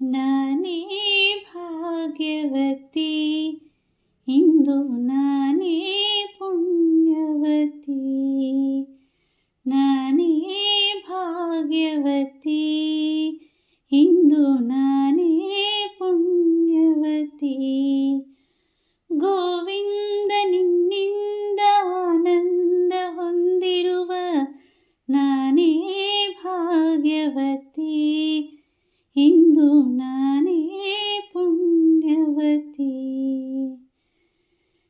ನಾನೇ ಭಾಗ್ಯವತಿ ಇಂದು ನಾನೇ ಪುಣ್ಯವತಿ ನಾನೇ ಭಾಗ್ಯವತಿ ಇಂದು ನಾನೇ ಪುಣ್ಯವತಿ ಗೋವಿಂದ ನಿನ್ನಿಂದ ಆನಂದ ಹೊಂದಿರುವ ನಾನೇ ಭಾಗ್ಯವತಿ ಇಂದು ನಾನೇ ಪುಣ್ಯವತಿ.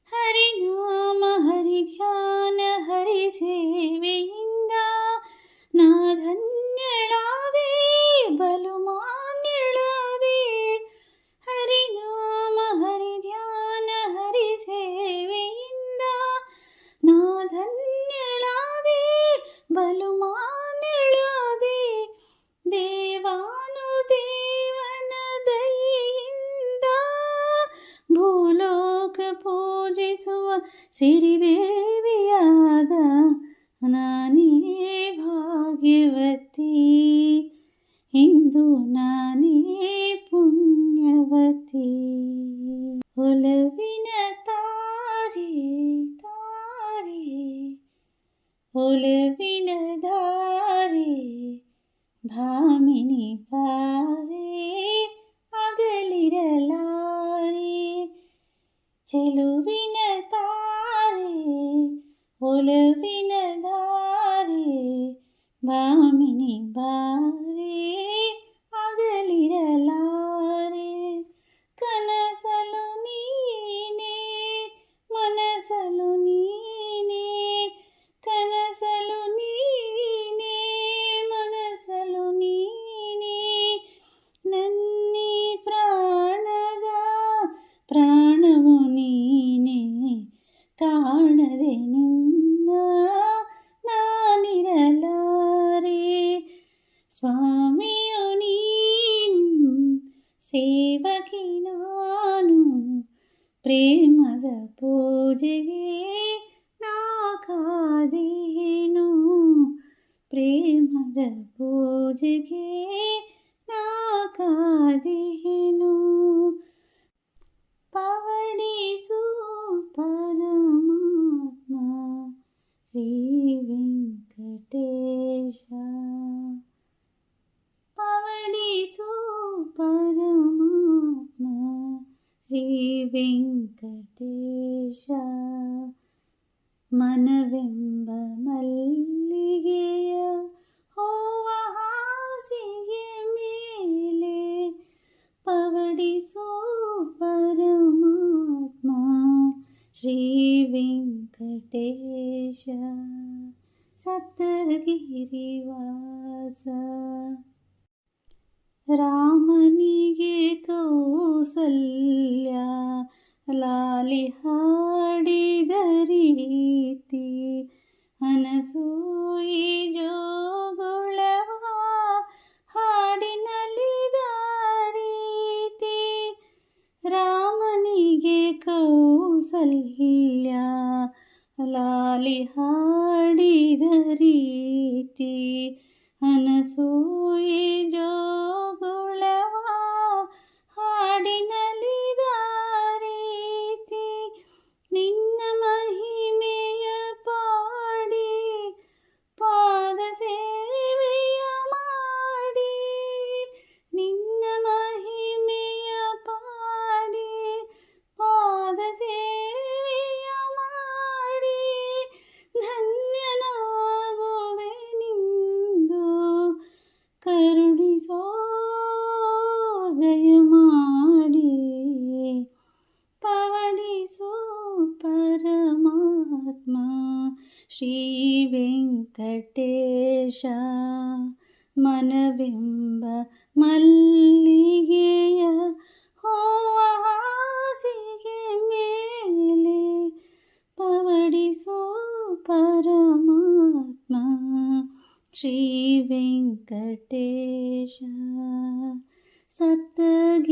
ಹರಿನಾಮ ಹರಿಧ್ಯಾನ ಸಿರಿದೇವಿಯಾದ ನಾನೇ ಭಾಗ್ಯವತಿ ಇಂದು ನಾನೇ ಪುಣ್ಯವತಿ ಒಲವಿನ ತಾರೆ ತಾರೆ ಒಲವಿನ ದಾರೆ ಭಾಮಿನಿ ಪಾರೆ చెలువిన తారే ఒలువిన దారే బామిని బారే అగలిరలారే కనసలు నీనే మనసలు నీనే కనసలు నీనే మనసలు నీనే నన్ని ప్రాణద ప్రా ಸ್ವಾಮಿಯು ನೀನು ಸೇವಕಿ ನಾನು ಪ್ರೇಮದ ಪೂಜೆಗೆ ನಾ ಕಾದೇನು ಪ್ರೇಮದ ಪೂಜೆಗೆ ನಾ ಕಾದೇನು ಪವಡಿಸು ಪರಮಾತ್ಮ ಶ್ರೀ ವೆಂಕಟೇಶ ವೆಂಕಟೇಶ ಮನವೆಂಬ ಮಲ್ಲಿಗೆಯ ಹೂವ ಹಾಸಿಗೆ ಮೇಲೆ ಪವಡಿಸೋ ಪರಮಾತ್ಮ ಶ್ರೀ ವೆಂಕಟೇಶ ಸಪ್ತಗಿರಿವಾಸ ರಾಮನಿಗೆ ಕೌಸಲ್ಯ ಲಾಲಿ ಹಾಡಿದ ರೀತಿ ಅನಸೂಯಿ ಜೋಗುಳವ ಹಾಡಿನಲಿದ ರೀತಿ ರಾಮನಿಗೆ ಕೌಸಲ್ಯ ಲಾಲಿ ಹಾಡಿದ ರೀತಿ അനസൂയി ജോഗുളവ ಮಾಡಿ ಪವಡಿಸೋ ಪರಮಾತ್ಮ ಶ್ರೀ ವೆಂಕಟೇಶ ಮನವೆಂಬ ಮಲ್ಲಿಗೆಯ ಹೂವ ಹಾಸಿಗೆ ಮೇಲೆ ಪವಡಿಸೋ ಪರಮಾತ್ಮ ಶ್ರೀ ವೆಂಕಟೇಶ सप्तगिरिवास